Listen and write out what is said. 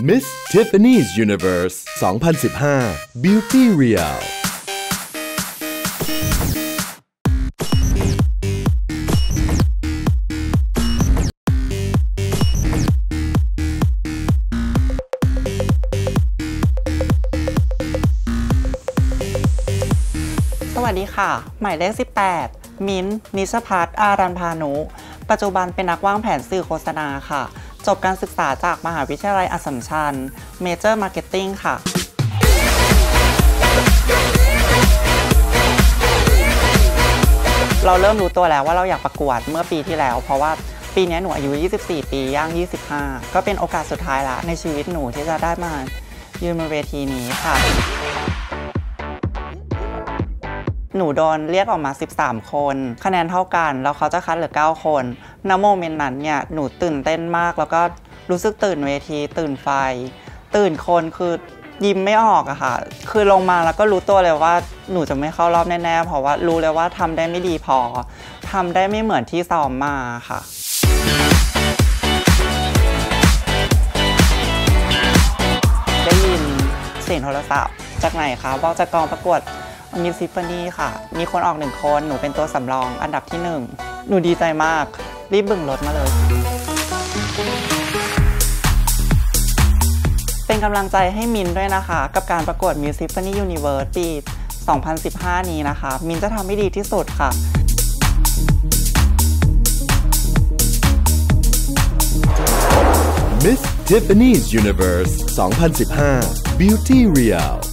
Miss Tiffany's Universe 2015 Beauty Real สวัสดีค่ะ หมายเลข 18 มิ้นนิชพัฒน์อารันพานุ ปัจจุบันเป็นนักวางแผนสื่อโฆษณาค่ะ จบการศึกษาจากมหาวิทยาลัยอัสสัมชัญ เมเจอร์มาร์เก็ตติ้งค่ะเราเริ่มรู้ตัวแล้วว่าเราอยากประกวดเมื่อปีที่แล้ว เพราะว่าปีนี้หนูอายุ 24 ปีย่าง 25 ก็เป็นโอกาสสุดท้ายละในชีวิตหนูที่จะได้มายืนบนเวทีนี้ค่ะ หนูโดนเรียกออกมา 13 คน คะแนนเท่ากัน แล้วเขาจะคัดเหลือ 9 คนณโมเมนต์นั้นเนี่ย หนูตื่นเต้นมาก แล้วก็รู้สึกตื่นเวที ตื่นไฟ ตื่นคนคือยิ้มไม่ออกอะค่ะ คือลงมาแล้วก็รู้ตัวเลยว่าหนูจะไม่เข้ารอบแน่ๆ เพราะว่ารู้เลยว่าทำได้ไม่ดีพอทำได้ไม่เหมือนที่ซ้อมมาค่ะได้ยินเสียงโทรศัพท์ จากไหนคะบอกจากกองประกวด มิสซิฟฟานี่ค่ะ มีคนออกหนึ่งคน หนูเป็นตัวสำรอง อันดับที่หนึ่ง หนูดีใจมาก รีบบึงรถมาเลย เป็นกำลังใจให้มินด้วยนะคะ กับการประกวด Miss Tiffany Universe ปี 2015 นี้นะคะ มินจะทำให้ดีที่สุดค่ะ Miss Tiffany's Universe 2015 Beauty Real